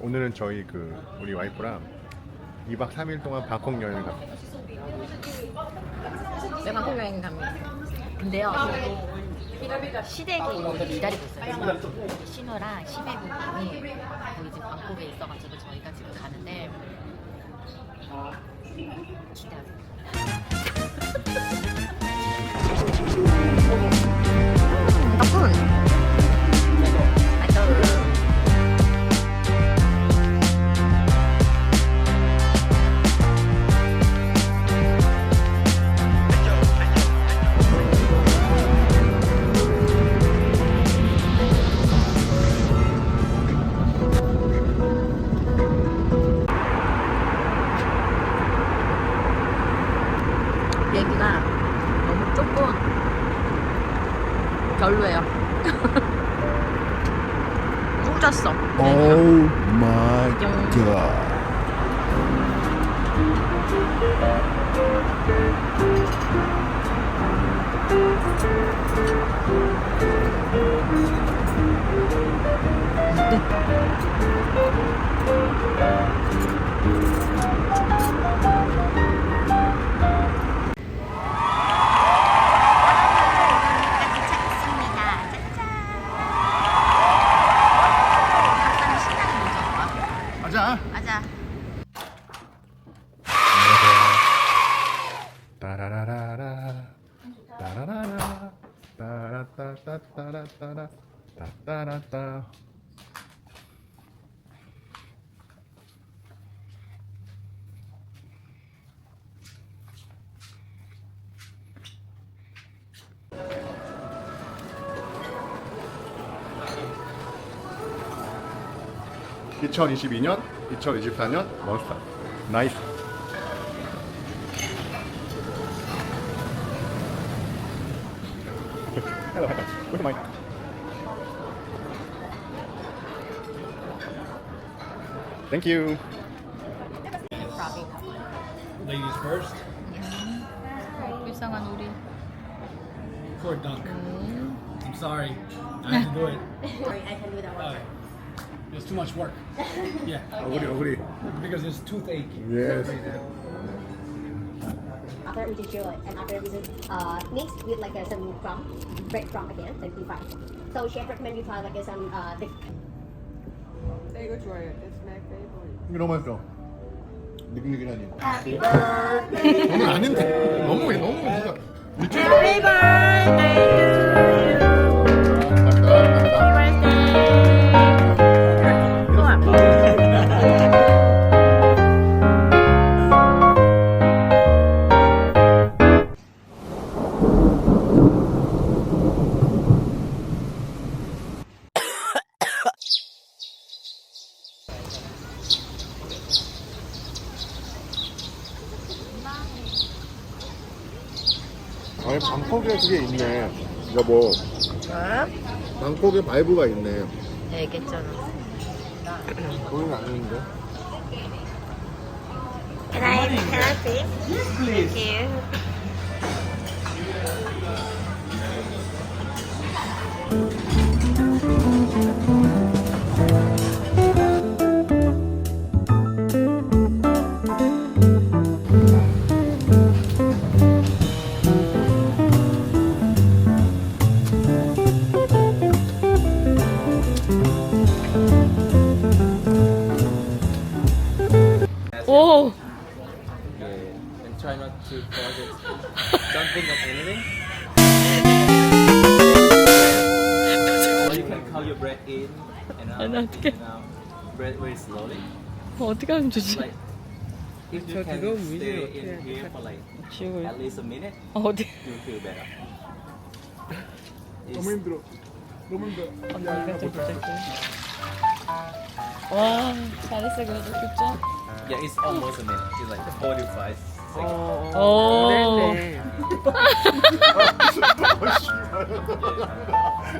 오늘은 저희 그 우리 와이프랑 2박 3일 동안 방콕 여행을 갑니다. 네, 방콕 여행 갑니다. 근데요, 시댁이 기다리고 있어요. 신우랑 시댁분이 거기 지금 방콕에 있어가지고 저희가 지금 가는데 기대하세 얘기가 너무 조금 별로예요. 훅 졌어. Oh my 영. god. 도착했습니다. 짜잔. 항상 신나는 먼저. 가자. 맞아. 따라라라라. 따라라라. 따라따따따라따라. 따따라 따. (2022년) (2024년) 몬스터 나이스 hello hello good thank you Ladies first. 불쌍한 우리. Poor duck. I'm sorry. I have to do it. Sorry, I can do that one. Uh, it's too much work. Yeah. 어그리 어그리 Because it's toothache. yes After we just chill it, and after we just uh, mix with like uh, some crumb, bread crumb again, then be fine. So chef recommend you try like uh, some uh, the 나 이거 좋아해요. It's my favorite. 이거 너무 맛있어. 느끼느끼하니 너무 아닌데. 너무 너무 진짜. 미쳐 Happy birthday 아니 방콕에 그게 있네 여보 방콕에 바이브가 있네 얘기했잖아. 거기는 아닌데 Can I, can I see? Thank you. 오! and try not to cause it. Don't think of anything. or you can count your breath in and out. And 어떻게- and out. Breath very slowly. 어떻게 하면 좋지? Like if you 저 can stay in here for like 지우고 at least a minute, 어디? you'll feel better. It's- 너무 힘들어 너무 힘들어 이거 좀 부탁해. 와, 잘했어 그래도 진짜. Yeah, it's almost a minute. It's like 45 seconds. 오. 네네.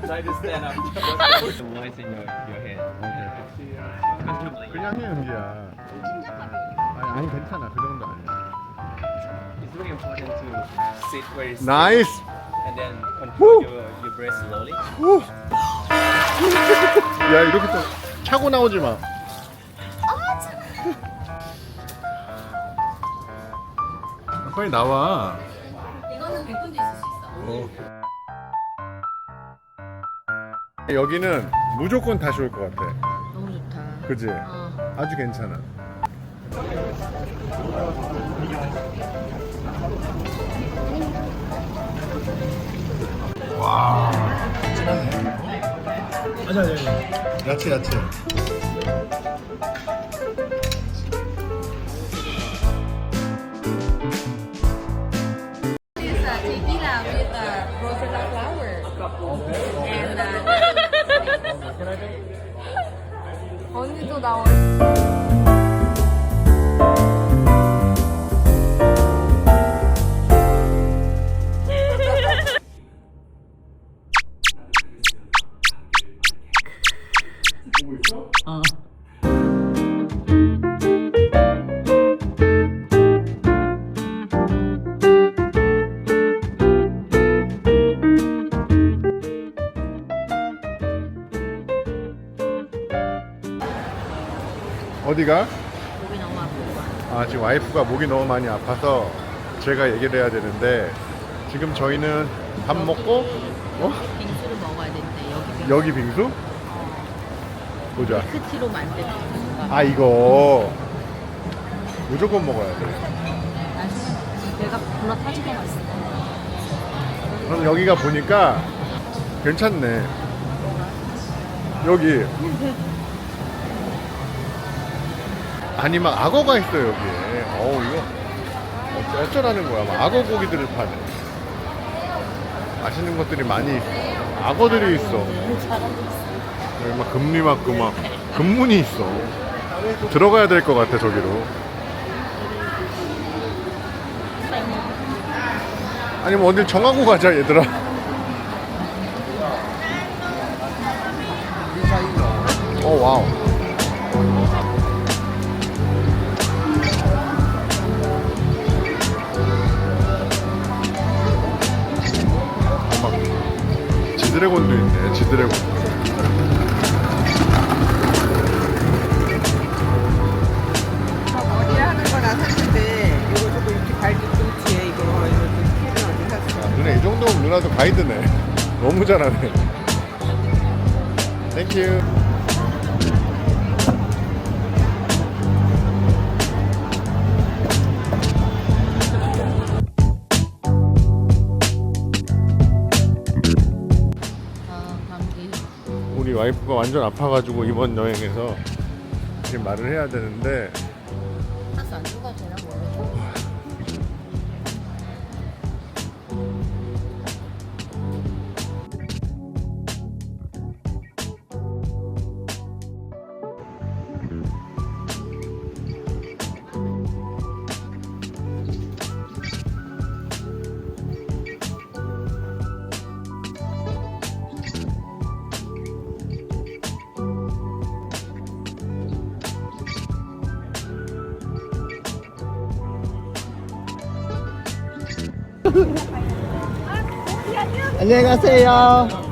Try to stand up. Put the voice in your, your head. 그냥 해 은기야 아니, 아니 괜찮아 그 정도 아니야 It's very important to sit very still 나이스 and then control your, your breath slowly. 야 이렇게 또 차고 나오지 마 빨리 나와. 이거는 100분도 있을 수 있어. 여기는 무조건 다시 올 것 같아. 너무 좋다. 그지? 어. 아주 괜찮아. 와. 야채 야채. Uh, tequila with uh, rosetta flower. And uh, 언니도 나와. 어 디가? 목이 너무 아프고. 아 지금 와이프가 목이 너무 많이 아파서 제가 얘기를 해야 되는데 지금 저희는 밥 먹고 어? 빙수를 먹어야 되는데 여기 빙수. 여기 빙수? 보자. 크티로 만든 빙수가. 아 이거 무조건 먹어야 돼. 내가 불러 터지게 맛있어. 그럼 여기가 보니까 괜찮네. 여기. 아니 막 악어가 있어 여기에. 어우 이거 어쩌- 어쩌라는 거야. 막 악어 고기들을 파네. 맛있는 것들이 많이 있어. 악어들이 있어. 여기 막 금리 막그 막 금문이 있어. 들어가야 될 것 같아 저기로. 아니면 어딜 정하고 가자 얘들아. 어 와우. 지드래곤도 있네. 지드래곤. 머리 하는 거나 샀는데 이거 조금 이렇게 발뒤꿈치에 이거 이거 좀 필요한 게 샀어. 누나 이 정도면 누나도 가이드네. 너무 잘하네. 땡큐. 우리 와이프가 완전 아파가지고 이번 여행에서 지금 말을 해야 되는데 안녕히 가세요.